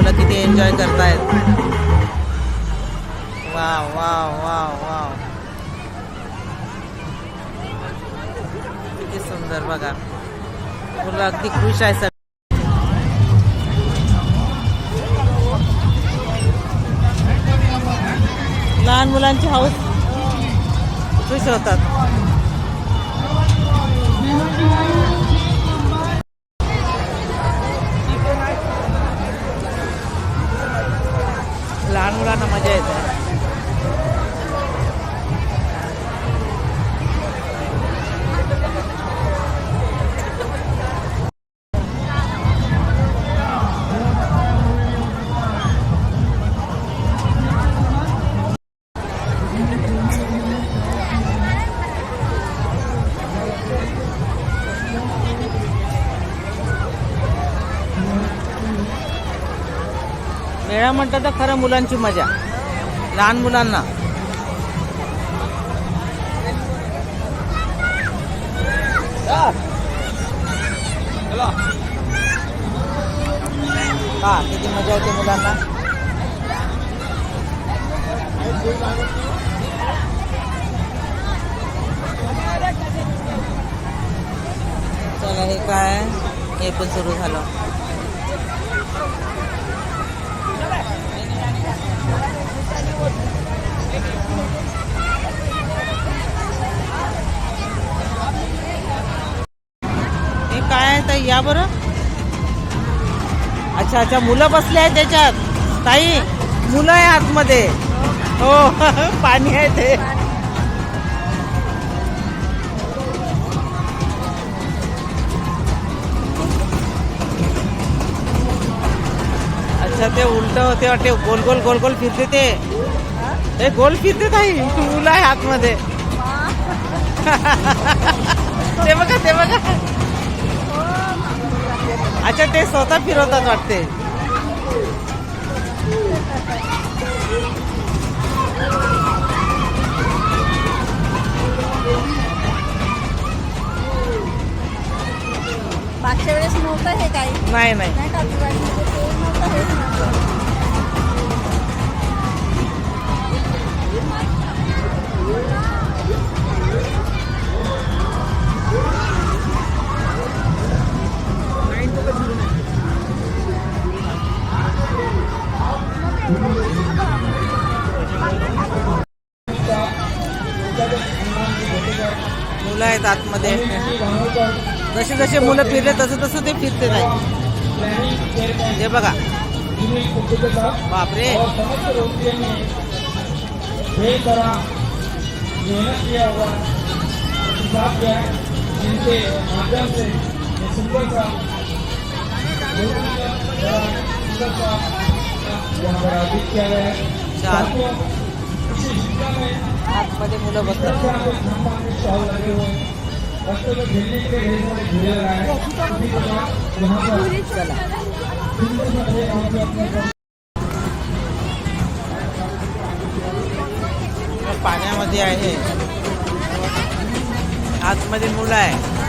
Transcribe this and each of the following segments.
मुलं किती एन्जॉय करतायत. वाव वाव वाव वाव किती सुंदर बघा. मुलं अगदी खुश आहे सर लहान मुलांची हाऊस खुश होतात. लहान मजा येते. मेळा म्हटलं तर खरं मुलांची मजा. लहान मुलांना. हा किती मजा येते मुलांना. चला हे काय? हे पण सुरू झालं. हे काय आहे या बरं? अच्छा अच्छा मुलं बसले आहेत त्याच्यात. ताई मुलं आहे आतमध्ये. हो पाणी आहे ते. अच्छा ते उलट होते वाटते. गोल गोल गोल गोल फिरते ते. हे गोल फिरते ताई. मुलं आहे आतमध्ये. ते बघा ते बघा. अच्छा ते स्वतः फिरवतात वाटते. मागच्या वेळेस नव्हतं हे काही. नाही नाही. मुलं आहेत आतमध्ये. जसे जसे मुलं फिरले तसं तसं ते फिरते नाही हे बघा. बापरे. माध्यम से सुंदर है चार आतमध्ये मुलं बसतात पाण्यामध्ये आहे. आतमध्ये मुलं आहे.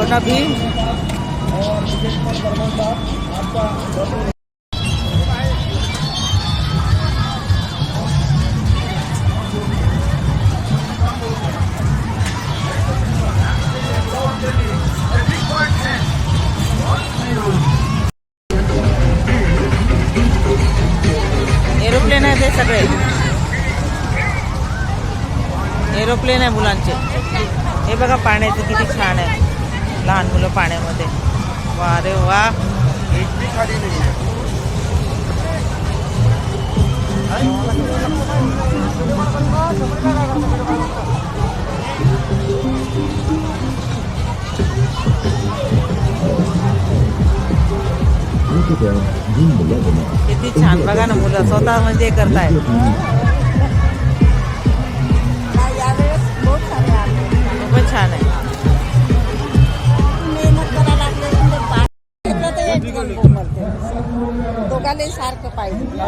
छोटा भीम प्लेन आहे मुलांचे. हे बघा पाण्याचे किती छान आहे. लहान मुलं पाण्यामध्ये. वा रे वा. किती छान बघा ना मुलं. स्वतः म्हणजे करतायत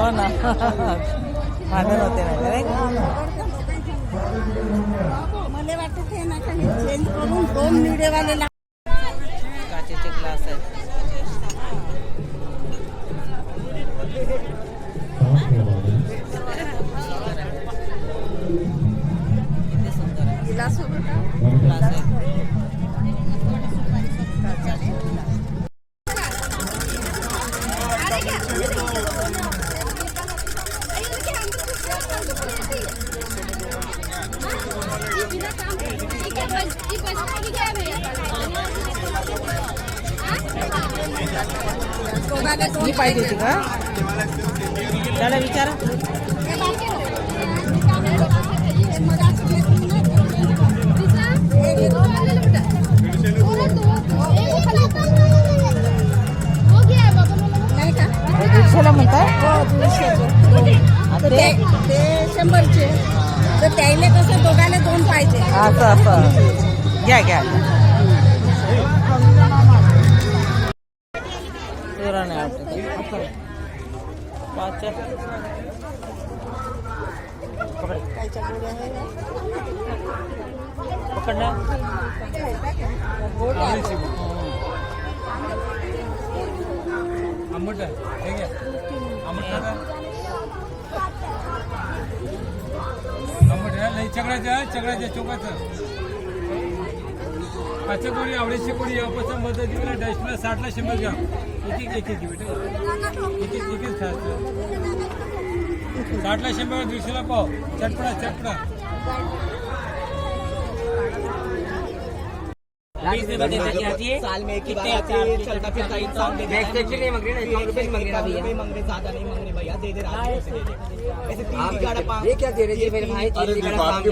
हो ना. भांडण होते नाही का, मला वाटत ना काही चेंज करून दोन निडेवाले ही दोन पाहिजे होती का? त्याला विचारा. हे हे दीडशेला हो ते शंभरचे. तर त्याने कसं दोघांना दोन पाहिजे. असं असं. घ्या घ्या. तेरा नाही वाटत. पाच पकड ना? आंबट आहे. घ्या. आंबट नका आंबट आहे लई चगडायचं आहे चगडायचं चोकाचं पाचशे कोडी आवडीची डॅशला साठला शंभर घ्या एक एक एक एक बेटा एक एक एक एक खायचं साठला शंभर दीडशेला पाव चटपडा चटपडा साल में एक ही बार आती है चलता फिरता इंसान दे देता है। नहीं मंग रहे ना रुपए मंग रहे भैया। मंग रहे ज़्यादा नहीं मंग रहे भैया दे दे रहा दे दे। ऐसे तीन गाड़ा पाँच ये क्या दे रहे मेरे भाई तीन गाड़ा पाँच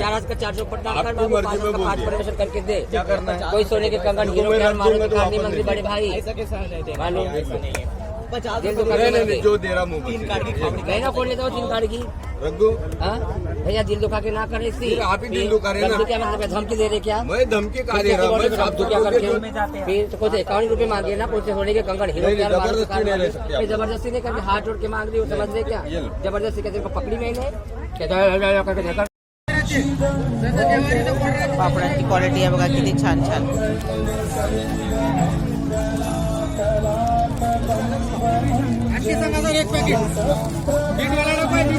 चार आज का चार सौ पाँच करके दे। क्या करना कोई सोने के कंगन हीरो नहीं मंग रही बड़े भाई। ऐसा कैसा नहीं है। पचास तो जो दे रहा मुँह तीन कार्ड की नहीं ना लेता हूँ तीन कार्ड की। रख दो। हाँ? भैया दिल दुखा के ना करे इसी आप ही दिल दुखा रहे ना। क्या मतलब धमकी दे रहे क्या? मैं धमकी का दे रहा साफ़ तो क्या करके रहा हूँ। फिर तो कुछ इक्यावन रुपए मांगे ना कुछ होने के कंगन हीरो ज़बरदस्ती नहीं वाले। ले सकते फिर ज़बरदस्ती नहीं करके हाथ जोड़ के मांग रही हो समझ रहे क्या? ज़बरदस्ती कहते हैं, पकड़ी मैंने। कहता है, "ला, ला, करके देखा। पापडांची क्वालिटी आहे बघा किती छान छान. काय घरी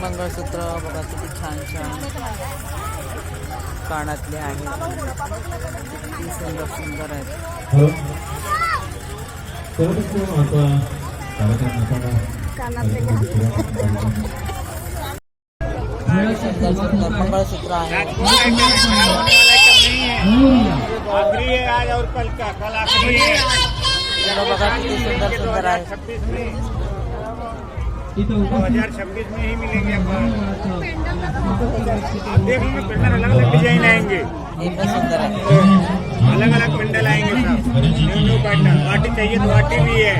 मंगळसूत्र बघा किती छान छान कानातले आहेत किती सुंदर सुंदर आहेत. कार्यक्रमाचा कानातले आखिरी है आज और कल का कल है छब्बीस में दो हज़ार छब्बीस में ही मिलेंगे आप देख पेंडल अलग अलग डिज़ाइन आएँगे हे अलग अलग पेंडल आएँगे वाटी चाहिए तो वाटी भी है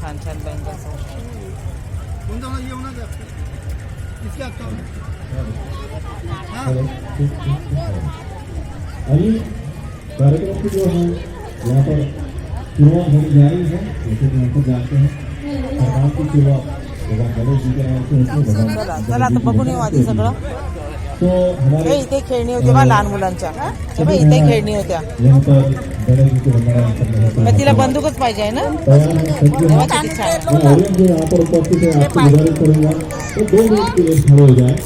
छान छान आहे. अभी कार्यक्रम की जो है यहाँ पर शुरुआत होने जा रही है जैसे कि हम सब जानते हैं सरकार की शुरुआत भगवान गणेश जी के नाम से होती है भगवान चला आता बघून येऊ आधी सगळं. इथे खेळणी होती बा लहान मुलांच्या. हे? इथे खेळणी होत्या. मग तिला बंदूकच पाहिजे आहे ना? ऑडियंस तो दो मिनट के लिए खड़े हो जाए।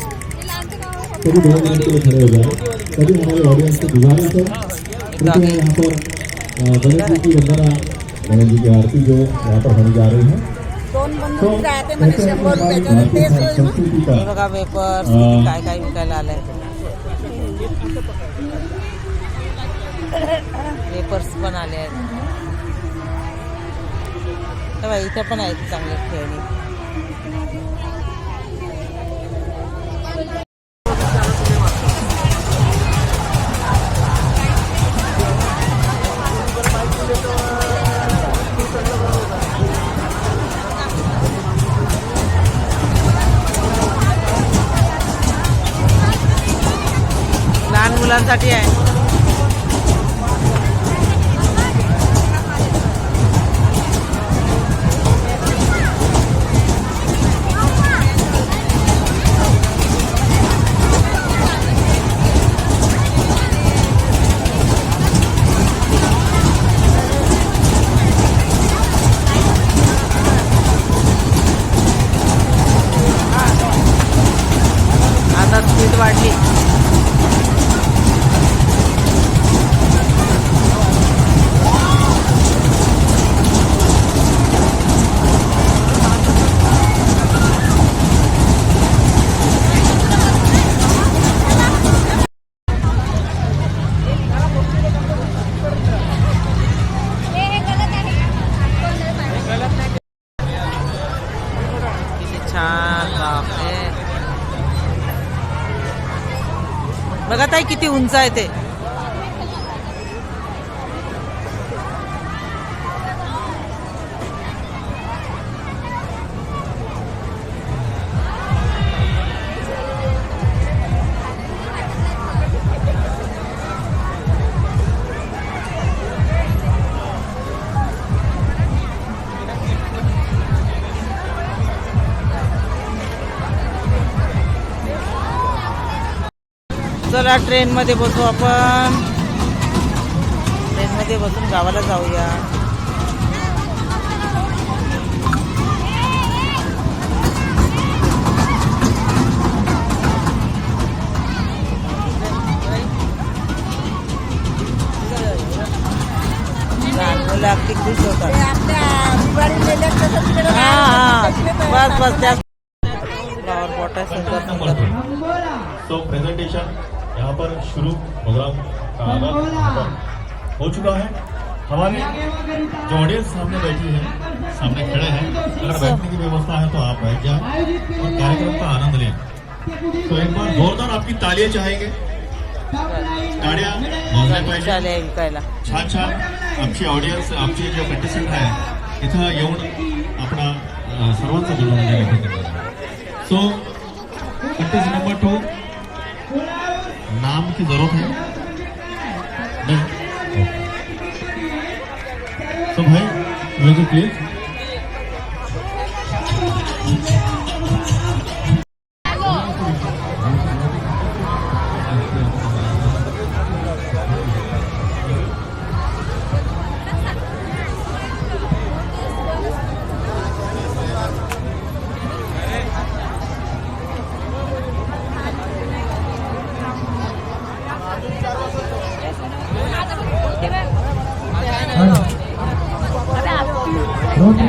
सभी दो मिनट के लिए खड़े जाए। सभी हमारे ऑडियन्स से गुजारिश है यहाँ पर अ, गणेश जी की वंदना गणेश जी की आरती जो यहाँ पर होने जा रही है। राहते म्हणजे शंभर रुपयाच्या ते सोय हे बघा वेपर्स. काय काय विकायला आलंय. वेपर्स पण आले आहेत. इथे पण आहेत चांगले खेळणी. मुलांसाठी आहे. उंच आहे ते. चला ट्रेन मध्ये बसू आपण. ट्रेन मध्ये बसून गावाला जाऊया. अगदी खुश होतात. हा हा. बस बस त्या फ्लावर पॉट आहे सुंदर सुंदर तो प्रेजेंटेशन यहाँ पर शुरू प्रोग्राम का आगाज़ हो चुका है। हमारे जो ऑडियंस सामने बैठी है सामने खड़े हैं अगर बैठने की व्यवस्था है तो आप बैठ जाए और कार्यक्रम का आनंद लें। तो एक बार जोरदार आपकी तालियाँ चाहेंगे। छान छान आमची ऑडियन्स आमचे जे कंटेस्टंट आहे इथं येऊन आपला अ, सर्वांचा मनोरंजन सो कंटेस्ट नंबर टू नाम की जरूरत है? नहीं। तो भाई म्यूजिक प्लीज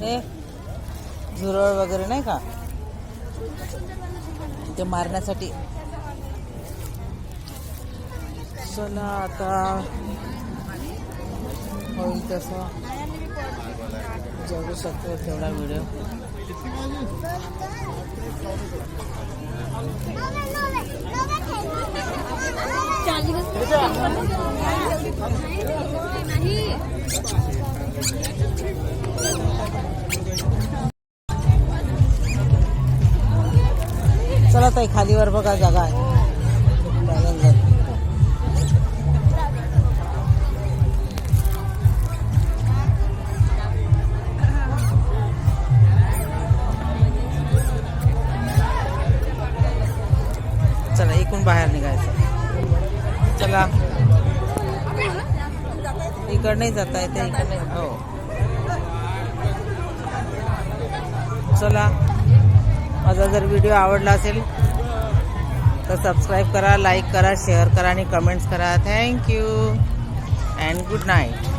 हे झुरळ वगैरे नाही का? ते मारण्यासाठी. चला आता. होईल तसं. जगू शकतो तेवढा व्हिडिओ. चला ताई खालीवर बघा जागा आहे. इकडनंही जाता येते इकडे. हो. चला. माझा जर व्हिडिओ आवडला असेल तर सबस्क्राईब करा लाईक करा शेअर करा आणि कमेंट्स करा. Thank you and good night